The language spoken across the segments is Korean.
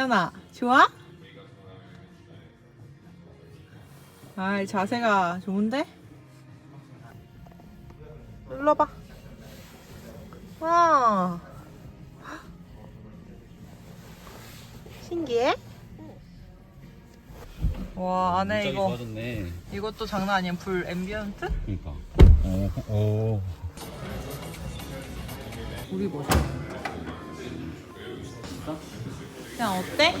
지연아, 좋아? 아, 자세가 좋은데? 눌러봐. 와. 신기해? 와, 안에 이거 좋아졌네. 이것도 장난 아니야. 불 앰비언트? 그러니까. 오, 오. 우리 뭐지? 그냥 어때?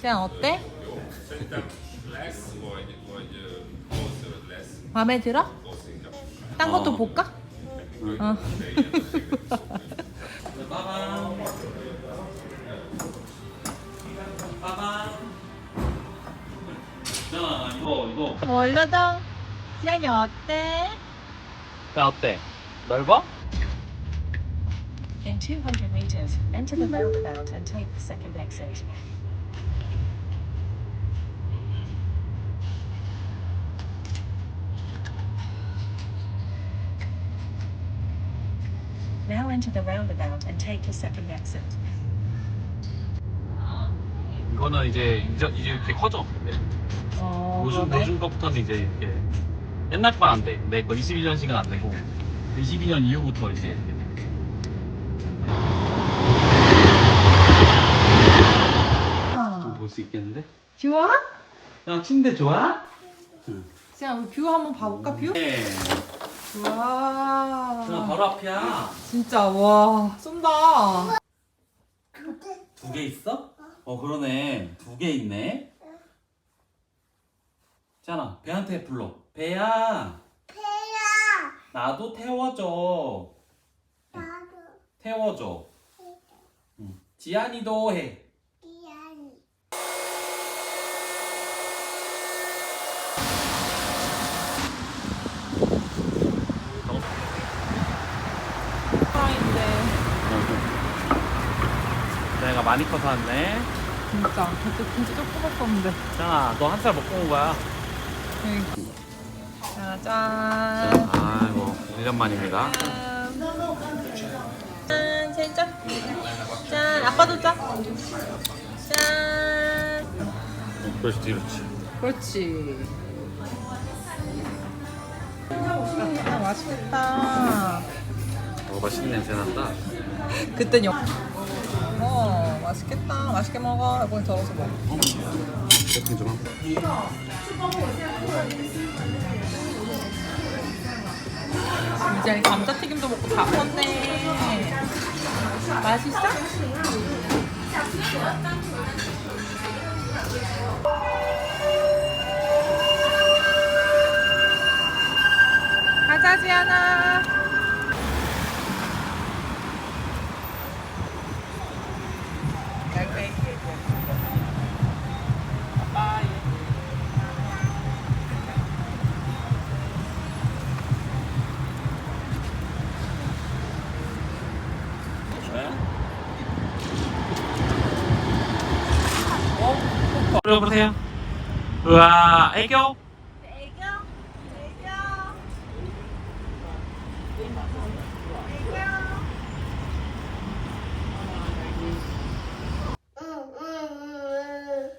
그냥 어때? 마음에 들어? 딴 것도 어. 볼까? 응. 어. 빠밤. 빠밤. 자, 이거, 이거. 원래도 지안이 어때? 야, 어때? 넓어? In 200 meters, enter the roundabout and take the second exit. Now enter the roundabout and take the second exit. 이거는 이제, 이제, 이제 이렇게 커져. 네. 어, 요즘, 요즘 거부터는 이제 이렇게. 옛날 건 안 돼. 내 거 21년식은 안 되고. 22년 이후부터 이제. 이렇게 볼 수 있겠는데? 좋아? 야, 침대 좋아? 지안 우리 뷰 한번 봐볼까 뷰? 네. 야, 와 바로 앞이야. 진짜 와 쏜다 두 개 있어? 어 그러네 두 개 있네 자나 배한테 불러 배야 배야 나도 태워줘 나도 태워줘 응. 지안이도 해 사인데 내가 많이 커서 왔네. 진짜. 그때 진짜 조그맣었는데. 자나 너한 살 먹고 온 거야. 짜잔 아이고 1년 만입니다. 짠 진짜 짠 아빠도 짠 짠. 그렇지 그렇지 그렇지. 아, 맛있겠다. 어 맛있는 냄새 난다. 그땐 영. 어, 맛있겠다. 맛있게 먹어. 이번에 더워서 먹어. 하고 이제 감자튀김도 먹고 다 먹었네. 맛있어? 가자, 지안아. 들어보세요. 우와 애교?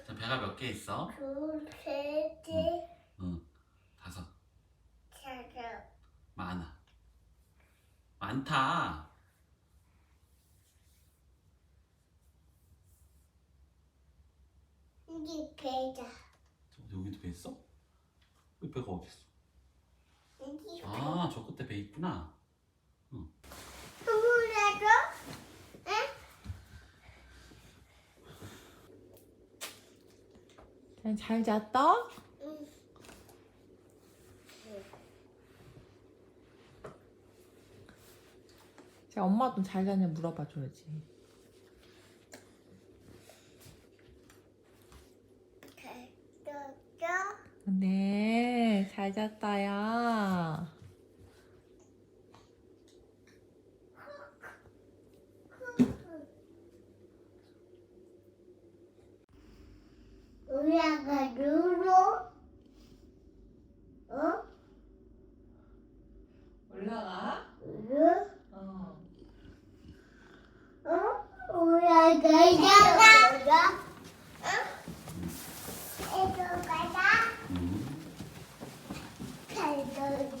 자, 배가 몇 개 있어? 응 다섯. 많아. 많다 이게 배다. 저, 여기도 배 있어? 왜 배가 어디 있어? 이게 아저 끝에 배 있구나 선물해줘? 잘 잤다? 응. 자, 엄마 좀잘 잤냐 물어봐 줘야지. 네, 잘 잤다야. 올라가 누로? 어? 올라가? 누? 어. 어? 올라가 있다가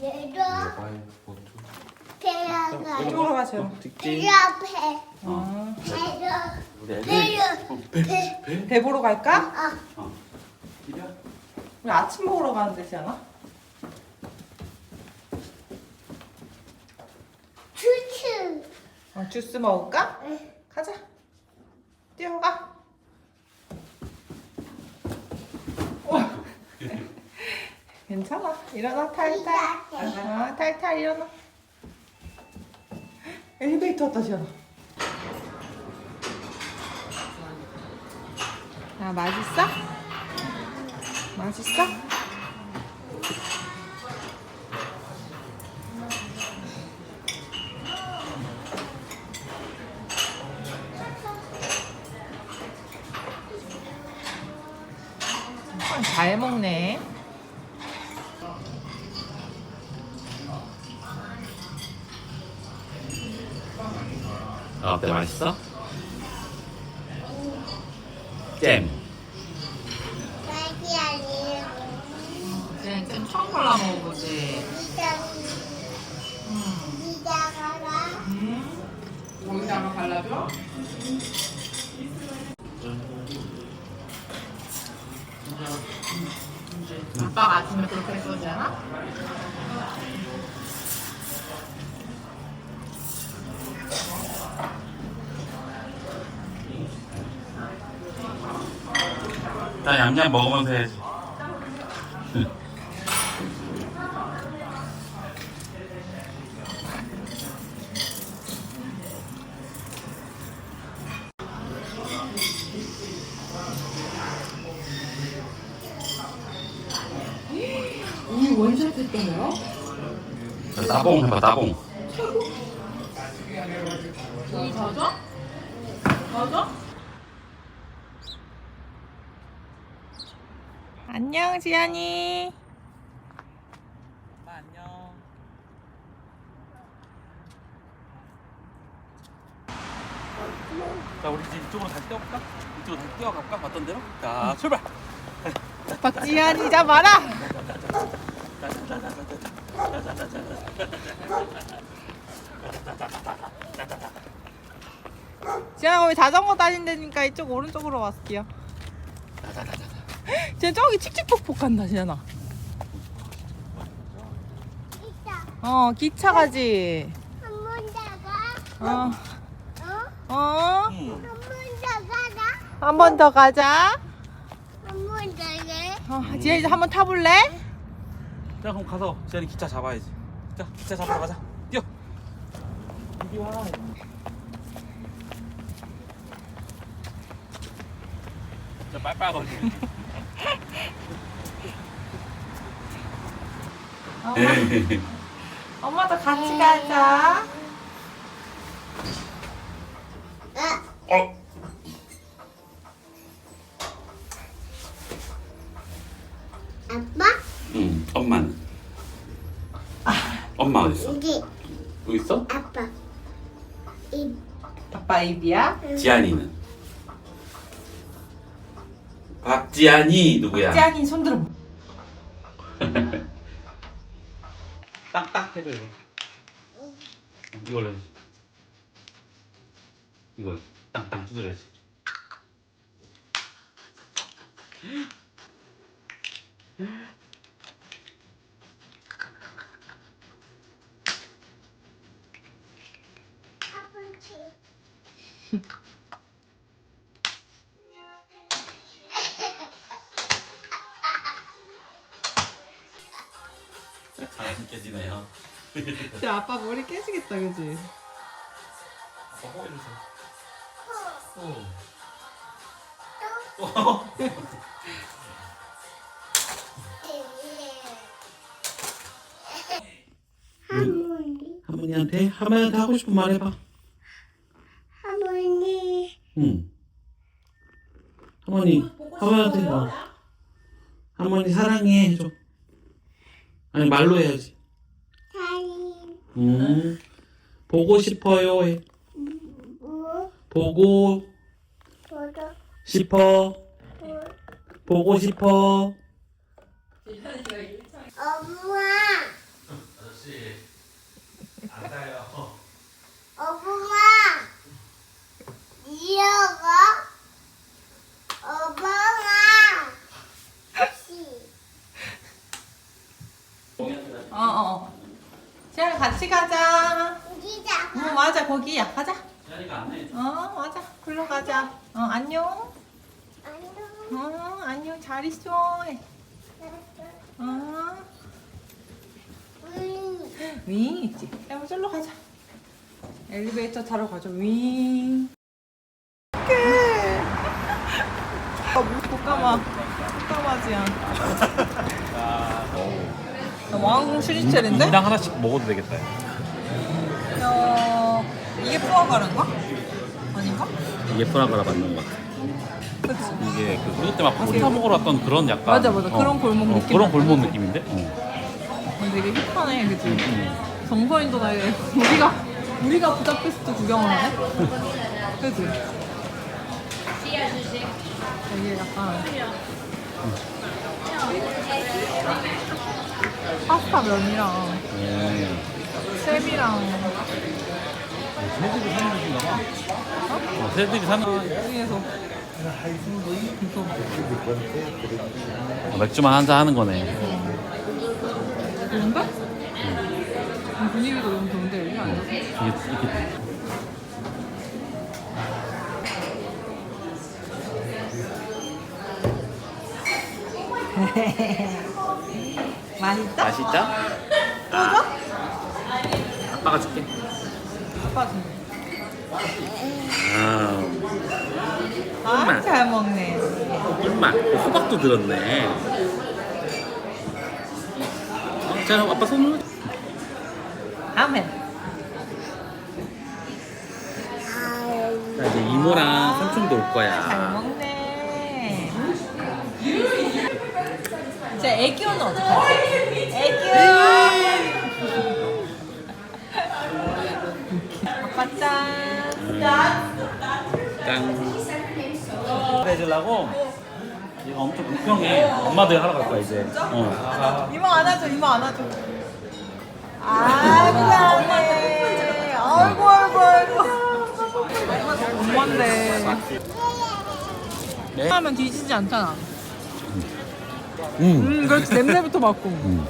얘도 배가 이쪽으로 가세요. 직진. 배 앞에 어. 우리 애들. 배도 배배 보러 갈까? 어. 이리야. 우리 아침 먹으러 가는 데잖아. 추추 어, 주스 먹을까? 가자. 뛰어가. 어. 괜찮아. 일어나 탈탈. 아, 탈탈 일어나. 엘리베이터 왔다 지연아. 아 맛있어? 맛있어? 아, 잘 먹네. 잼. 딸기 아니에요 네, 쌤 처음 발라 먹어보지. 아빠가 아침에 그렇게 해주잖아? 나 얌얌 먹으면서 해야지. 이 원샷 거요? 따봉 해봐, 따봉. 이 젖어? 젖어? 안녕 지안이 안녕 자, 우리 이제 이쪽으로 다시 뛰어볼까? 이쪽으로 다시 뛰어갈까? 봤던 대로? 자, 출발! 박지안이 잡아라 지안아 우리 자전거 다닌다니까 이쪽 오른쪽으로 왔을게요 지안 저기 칙칙폭폭 간다 있다 어 기차 가지 한번 다가 어 어? 어? 응. 한번 다가라 한번 더 가자 한번 어, 지안이 한번 타볼래? 자, 그럼 가서 지안이 기차 잡아야지. 자, 기차 잡으러 가자. 뛰어! 자, 빨빨 거리. 엄마, 엄마 도 같이 가자 어? 아빠 응, 엄마는? 엄마 어디 있어? 여기 여기 있어? 아빠 이 아빠 입이야? 지안이는? 박지안이 누구야? 지안이 손들어 딱딱 해줘요. 이걸로 해. 이걸 땅땅 두드려야지. 야 아빠 머리 깨지겠다 그지? 아빠 호해 주세요. 할머니 할머니한테 할머니한테 하고 싶은 말 해봐. 할머니 응. 할머니 할머니한테 어. 할머니 사랑해 해줘. 아니 말로 해야지. 음. 보고 싶어요 보고 싶어. 보 보고 싶어 재현이 같이 가자. 여기다. 어 맞아 거기야 가자. 자리가 안 해. 어 맞아 글로 가자. 어 안녕. 안녕. 어 안녕 잘 있어. 어 음. 윙 있지. 야 저로 가자. 엘리베이터 타러 가자. 윙. 어떡해. 아, 꽃가마. 꽃가마지야. 왕 슈리첼인데? 인당 하나씩 먹어도 되겠다. 어, 이게 푸아가라인가? 아닌가? 이게 프라그라 맞는 것 같아. 그치. 이게 그 우리 그때 막 파스타 먹으러 왔던 그런 약간 맞아, 맞아. 그런 골목 느낌 그런 골목 나지? 느낌인데. 어. 근데 되게 힙하네, 그치? 음. 정서인도 나게 우리가, 우리가 부다페스트 구경을 하네? 그치? 되게 약간. 파스타 면이랑 음. 쌤이랑 새들이 사는 곳인가 봐. 어, 새들이 사는 중에서 어, 맥주만 한잔 하는 거네. 좋은데? 음, 분위기도 너무 좋은데 여기 아니야? 이게 이렇게 맛있다? 맛있다? 아빠가 줄게. 준대. 아, 아, 잘 먹네. 꿀맛. 어, 호박도 들었네. 어, 자, 아빠 손으로. 아멘. 자, 이제 이모랑 삼촌도 올 잘 거야. 먹네. 자, 애교는 할까? 애교! 아빠 짠! 짠. 해주려고 얘가 엄청 불평해. 엄마들 하러 갈 거야, 이제. 어. 이모 안아줘, 이모 안아줘. 아이고, 안해. 아이고, 아이고, 아이고. 엄마인데. 네? 하면 뒤지지 않잖아. 응. 음, 그렇지. 냄새부터 맡고. 응.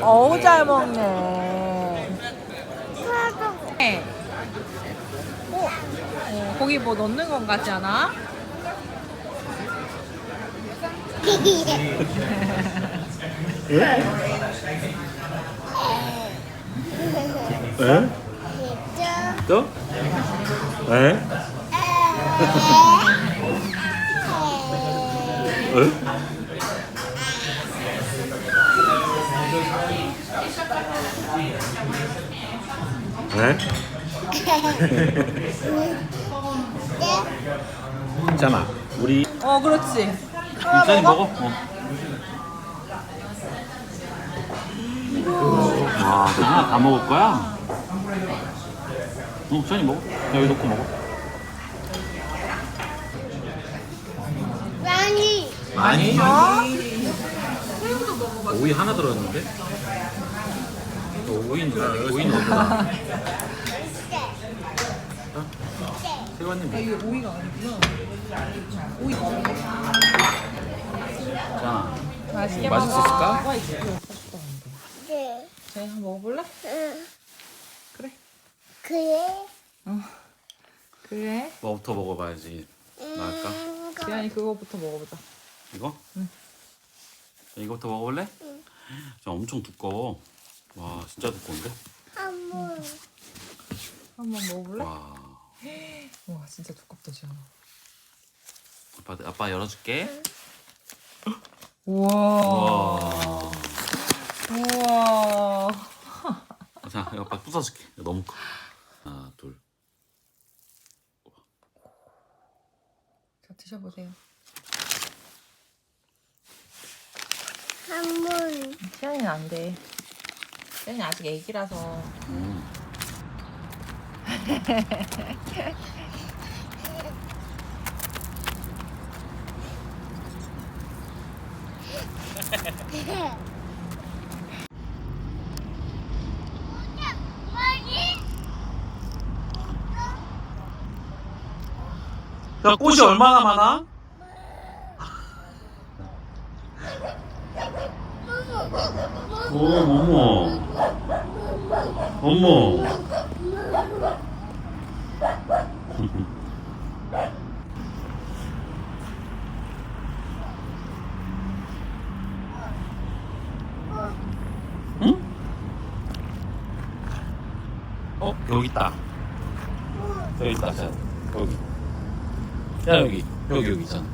어우, 잘 먹네. 네. 어, 어, 거기 뭐 넣는 건 같지 않아? 에? 또? 에? 에? 에? 있잖아 우리 어, 그렇지. 하나 입산이 먹어? 어. 와, 너 하나 다 먹을 거야? 어, 전이 먹어. 여기 놓고 먹어. 많이. 아니. 오이 하나 들었는데? 너 오이인 줄 알았네. 오이는 어디야? 세관님. 이게 오이가 아니구나. 오이 자, 맛있게? 먹어. 네. 자, 한번 먹어볼래? 응. 그래. 그래. 어. 그래. 뭐부터 먹어봐야지. 나을까? 음, 지안이 그거부터 먹어보자. 이거? 응. 이거부터 먹어볼래? 저 엄청 두꺼워. 와, 진짜 두꺼운데? 한번. 한번 먹어볼래? 와. 와, 진짜 두껍다, 지안아. 아빠, 아빠 열어줄게. 우와. 와. 우와. 자, 이거 아빠 부숴줄게. 너무 커. 하나, 둘. 자, 드셔보세요. 한번. 지안이는 안 돼. 지안이 아직 애기라서. 음. 야, 꽃이 얼마나 많아? 어머. 어머. 응? 어, 여기 있다. 여기 있다, 자, 여기. 야, 여기. 여기, 여기 있잖아.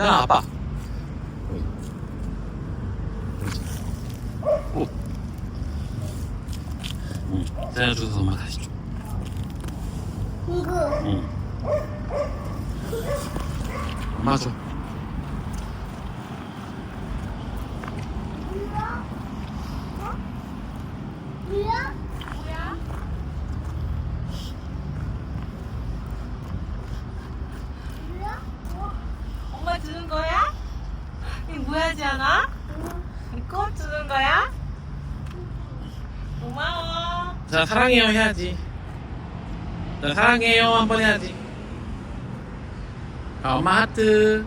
야, 아빠. 여기. 여기 있잖아. 오. 응. 자, 주워서 엄마 다시 줘. 이거 응. 엄마 줘. 뭐야? 뭐야? 엄마 주는 거야? 이거 뭐야지 않아? 이거 주는 거야? 자, 사랑해요 해야지. 자, 사랑해요 한 번 해야지. 아, 엄마 하트.